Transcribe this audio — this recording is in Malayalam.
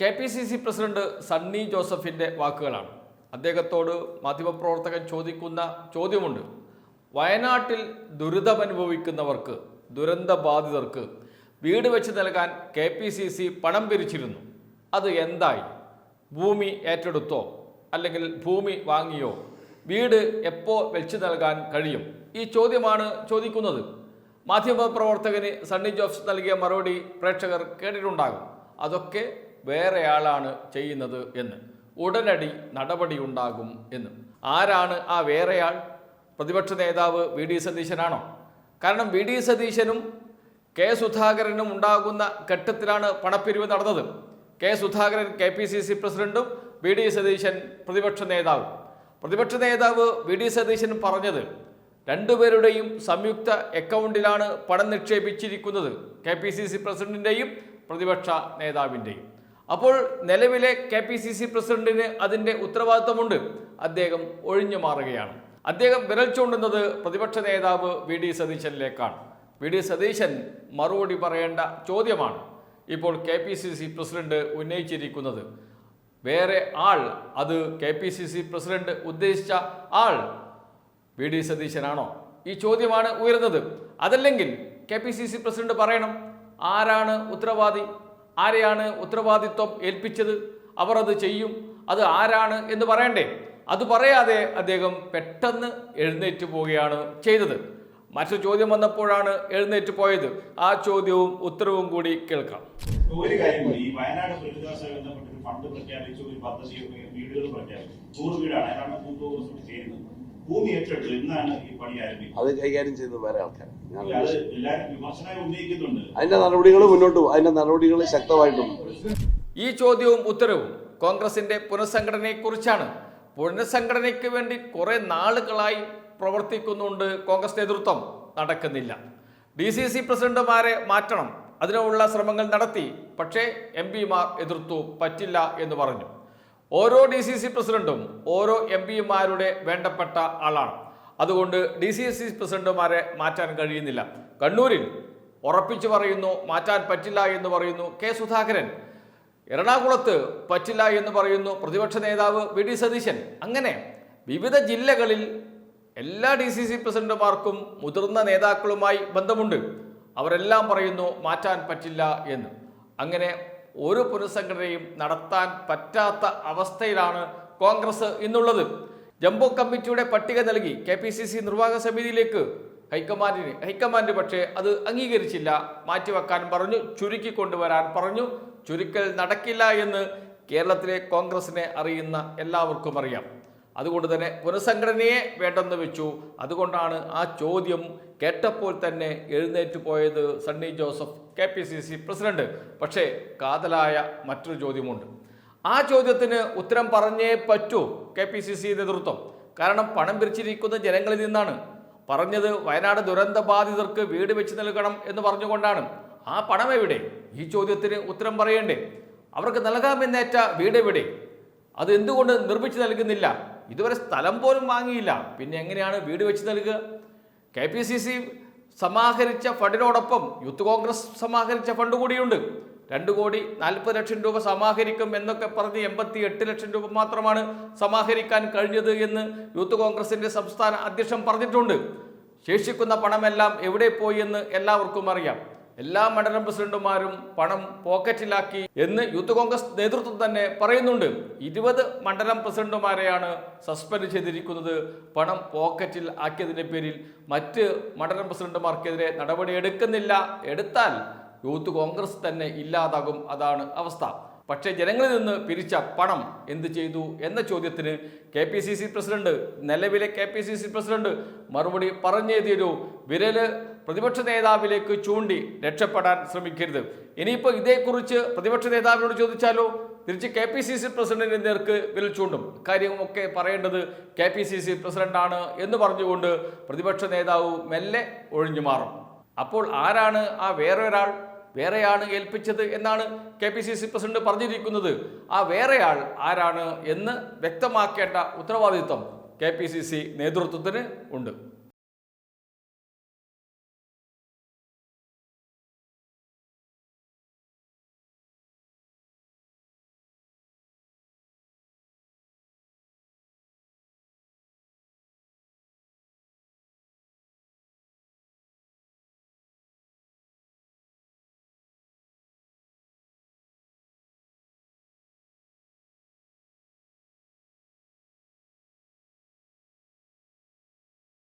K P C C president Sunny ജോസഫിന്റെ വാക്കുകളാണ്. അദ്ദേഹത്തോട് മാധ്യമപ്രവർത്തകൻ ചോദിക്കുന്ന ചോദ്യമുണ്ട്. വയനാട്ടിൽ ദുരിതമനുഭവിക്കുന്നവർക്ക് ദുരന്തബാധിതർക്ക് വീട് വെച്ച് നൽകാൻ കെ പി സി സി പണം പിരിച്ചിരുന്നു. അത് എന്തായി? ഭൂമി ഏറ്റെടുത്തോ? അല്ലെങ്കിൽ ഭൂമി വാങ്ങിയോ? വീട് എപ്പോൾ വെച്ച് നൽകാൻ കഴിയും? ഈ ചോദ്യമാണ് ചോദിക്കുന്നത്. മാധ്യമപ്രവർത്തകന് സണ്ണി ജോസഫ് നൽകിയ മറുപടി പ്രേക്ഷകർ കേട്ടിട്ടുണ്ടാകും. അതൊക്കെ വേറെയാളാണ് ചെയ്യുന്നത് എന്ന്. ഉടനടി നടപടിയുണ്ടാകും എന്ന്. ആരാണ് ആ വേറെയാൾ? പ്രതിപക്ഷ നേതാവ് വി ഡി സതീശനാണോ? കാരണം വി ഡി സതീശനും കെ സുധാകരനും ഉണ്ടാകുന്ന ഘട്ടത്തിലാണ് പണപ്പിരിവ് നടന്നത്. K Sudhakaran K P C C പ്രസിഡന്റും വി ഡി സതീശൻ പ്രതിപക്ഷ നേതാവും. പ്രതിപക്ഷ നേതാവ് വി ഡി സതീശൻ പറഞ്ഞത് രണ്ടുപേരുടെയും സംയുക്ത അക്കൗണ്ടിലാണ് പണം നിക്ഷേപിച്ചിരിക്കുന്നത്. കെ പി സി സി പ്രസിഡന്റിന്റെയും പ്രതിപക്ഷ നേതാവിന്റെയും അപ്പോൾ നിലവിലെ കെ പി സി സി പ്രസിഡന്റിന് അതിന്റെ ഉത്തരവാദിത്തമുണ്ട് അദ്ദേഹം ഒഴിഞ്ഞു മാറുകയാണ്. അദ്ദേഹം വിരൽ ചൂണ്ടുന്നത് പ്രതിപക്ഷ നേതാവ് വി ഡി സതീശനിലേക്കാണ്. വി ഡി സതീശൻ മറുപടി പറയേണ്ട ചോദ്യമാണ് ഇപ്പോൾ K P C C president ഉന്നയിച്ചിരിക്കുന്നത്. വേറെ ആൾ അത് K P C C president ഉദ്ദേശിച്ച ആൾ വി ഡി സതീശനാണോ? ഈ ചോദ്യമാണ് ഉയർന്നത്. അതല്ലെങ്കിൽ K P C C president പറയണം. ആരാണ് ഉത്തരവാദി? ആരെയാണ് ഉത്തരവാദിത്വം ഏൽപ്പിച്ചത്? അവർ അത് ചെയ്യും. അത് ആരാണ് എന്ന് പറയണ്ടേ? അത് പറയാതെ അദ്ദേഹം പെട്ടെന്ന് എഴുന്നേറ്റ് പോവുകയാണ് ചെയ്തത്. മറ്റു ചോദ്യം വന്നപ്പോഴാണ് എഴുന്നേറ്റ് പോയത്. ആ ചോദ്യവും ഉത്തരവും കൂടി കേൾക്കാം. ഒരു കാര്യം കൂടി. ഈ വയനാട് ദുരിതാശ്വാസ ബന്ധപ്പെട്ട് ഒരു ഫണ്ട് പ്രഖ്യാപിച്ചു ഒരു പദ്ധതി വീടുകൾ പ്രഖ്യാപിച്ചു. നൂറ് വീടാണ്. ഏതാണ്ട് മൂന്ന് ചെയ്യുന്നത് ഭൂമി ഏറ്റെടുത്തു. ഇന്നാണ് ഈ പണി ആരംഭിക്കുന്നത്. അത് കൈകാര്യം ചെയ്യുന്നത് വേറെ ആൾക്കാർ അതിന്റെ നടപടികൾ മുന്നോട്ട് പോകും. അതിന്റെ നടപടികൾ ശക്തമായിട്ടുണ്ട് ഈ ചോദ്യവും ഉത്തരവും കോൺഗ്രസിന്റെ പുനഃസംഘടനയെക്കുറിച്ചാണ്. പുനഃസംഘടനയ്ക്ക് വേണ്ടി കുറെ നാളുകളായി പ്രവർത്തിക്കുന്നുണ്ട് കോൺഗ്രസ് നേതൃത്വം. നടക്കുന്നില്ല. ഡി സി സി പ്രസിഡന്റുമാരെ മാറ്റണം. അതിനുള്ള ശ്രമങ്ങൾ നടത്തി. പക്ഷേ എം പിമാർ എതിർത്തു പറ്റില്ല എന്ന് പറഞ്ഞു. ഓരോ ഡി സി സി പ്രസിഡന്റും ഓരോ എം പിമാരുടെ വേണ്ടപ്പെട്ട ആളാണ്. അതുകൊണ്ട് ഡി സി എസ് സി പ്രസിഡന്റുമാരെ മാറ്റാൻ കഴിയുന്നില്ല. കണ്ണൂരിൽ ഉറപ്പിച്ചു പറയുന്നു മാറ്റാൻ പറ്റില്ല എന്ന് പറയുന്നു കെ സുധാകരൻ. എറണാകുളത്ത് പറ്റില്ല എന്ന് പറയുന്നു പ്രതിപക്ഷ നേതാവ് വി ഡി സതീശൻ. അങ്ങനെ വിവിധ ജില്ലകളിൽ എല്ലാ ഡി സി സി പ്രസിഡന്റുമാർക്കും മുതിർന്ന നേതാക്കളുമായി ബന്ധമുണ്ട്. അവരെല്ലാം പറയുന്നു മാറ്റാൻ പറ്റില്ല എന്ന്. അങ്ങനെ ഒരു പുനഃസംഘടനയും നടത്താൻ പറ്റാത്ത അവസ്ഥയിലാണ് കോൺഗ്രസ് ഇന്നുള്ളത്. ജംബോ കമ്മിറ്റിയുടെ പട്ടിക നൽകി കെ പി സി സി നിർവാഹക സമിതിയിലേക്ക് ഹൈക്കമാൻഡിന് ഹൈക്കമാൻഡ് പക്ഷേ അത് അംഗീകരിച്ചില്ല. മാറ്റിവെക്കാൻ പറഞ്ഞു ചുരുക്കി കൊണ്ടുവരാൻ പറഞ്ഞു. ചുരുക്കൽ നടക്കില്ല എന്ന് കേരളത്തിലെ കോൺഗ്രസിനെ അറിയുന്ന എല്ലാവർക്കും അറിയാം. അതുകൊണ്ട് തന്നെ പുനഃസംഘടനയെ വേണ്ടെന്ന് വെച്ചു. അതുകൊണ്ടാണ് ആ ചോദ്യം കേട്ടപ്പോൾ തന്നെ എഴുന്നേറ്റ് പോയത് Sunny Joseph K P C C president. പക്ഷേ കാതലായ മറ്റൊരു ചോദ്യമുണ്ട്. ആ ചോദ്യത്തിന് ഉത്തരം പറഞ്ഞേ പറ്റൂ കെ പി സി സി നേതൃത്വം. കാരണം പണം പിരിച്ചിരിക്കുന്ന ജനങ്ങളിൽ നിന്നാണ്. പറഞ്ഞത് വയനാട് ദുരന്ത ബാധിതർക്ക് വീട് വെച്ച് നൽകണം എന്ന് പറഞ്ഞുകൊണ്ടാണ്. ആ പണം എവിടെ? ഈ ചോദ്യത്തിന് ഉത്തരം പറയണ്ടേ. അവർക്ക് നൽകാമെന്നേറ്റ വീട് എവിടെ? അത് എന്തുകൊണ്ട് നിർമ്മിച്ചു നൽകുന്നില്ല? ഇതുവരെ സ്ഥലം പോലും വാങ്ങിയില്ല. പിന്നെ എങ്ങനെയാണ് വീട് വെച്ച് നൽകുക? കെ പി സി സി സമാഹരിച്ച ഫണ്ടിനോടൊപ്പം യൂത്ത് കോൺഗ്രസ് സമാഹരിച്ച ഫണ്ട് കൂടിയുണ്ട്. രണ്ട് കോടി നാൽപ്പത് ലക്ഷം രൂപ സമാഹരിക്കും എന്നൊക്കെ പറഞ്ഞ് എൺപത്തി എട്ട് ലക്ഷം രൂപ മാത്രമാണ് സമാഹരിക്കാൻ കഴിഞ്ഞത് എന്ന് യൂത്ത് കോൺഗ്രസിന്റെ സംസ്ഥാന അധ്യക്ഷൻ പറഞ്ഞിട്ടുണ്ട്. ശേഷിക്കുന്ന പണമെല്ലാം എവിടെ പോയി എന്ന് എല്ലാവർക്കും അറിയാം. എല്ലാ മണ്ഡലം പ്രസിഡന്റുമാരും പണം പോക്കറ്റിലാക്കി എന്ന് യൂത്ത് കോൺഗ്രസ് നേതൃത്വം തന്നെ പറയുന്നുണ്ട്. ഇരുപത് മണ്ഡലം പ്രസിഡന്റുമാരെയാണ് സസ്പെൻഡ് ചെയ്തിരിക്കുന്നത്. പണം പോക്കറ്റിൽ ആക്കിയതിന്റെ പേരിൽ മറ്റ് മണ്ഡലം പ്രസിഡന്റുമാർക്കെതിരെ നടപടി എടുക്കുന്നില്ല. എടുത്താൽ യൂത്ത് കോൺഗ്രസ് തന്നെ ഇല്ലാതാകും. അതാണ് അവസ്ഥ. പക്ഷേ ജനങ്ങളിൽ നിന്ന് പിരിച്ച പണം എന്ത് ചെയ്തു എന്ന ചോദ്യത്തിന് K P C C president നിലവിലെ K P C C president മറുപടി പറഞ്ഞേ തീരൂ വിരൽ പ്രതിപക്ഷ നേതാവിലേക്ക് ചൂണ്ടി രക്ഷപ്പെടാൻ ശ്രമിക്കരുത്. ഇനിയിപ്പോൾ ഇതേക്കുറിച്ച് പ്രതിപക്ഷ നേതാവിനോട് ചോദിച്ചാലോ? തിരിച്ച് കെ പി സി സി പ്രസിഡന്റിന്റെ നേർക്ക് വിരൽ ചൂണ്ടും. കാര്യമൊക്കെ പറയേണ്ടത് കെ പി സി സി പ്രസിഡന്റാണ് എന്ന് പറഞ്ഞുകൊണ്ട് പ്രതിപക്ഷ നേതാവ് മെല്ലെ ഒഴിഞ്ഞു മാറും. അപ്പോൾ ആരാണ് ആ വേറൊരാൾ? വേറെയാണ് ഏൽപ്പിച്ചത് എന്നാണ് K P C C president പറഞ്ഞിരിക്കുന്നത്. ആ വേറെയാൾ ആരാണ് എന്ന് വ്യക്തമാക്കേണ്ട ഉത്തരവാദിത്വം കെ പി സി സി നേതൃത്വത്തിന് ഉണ്ട്.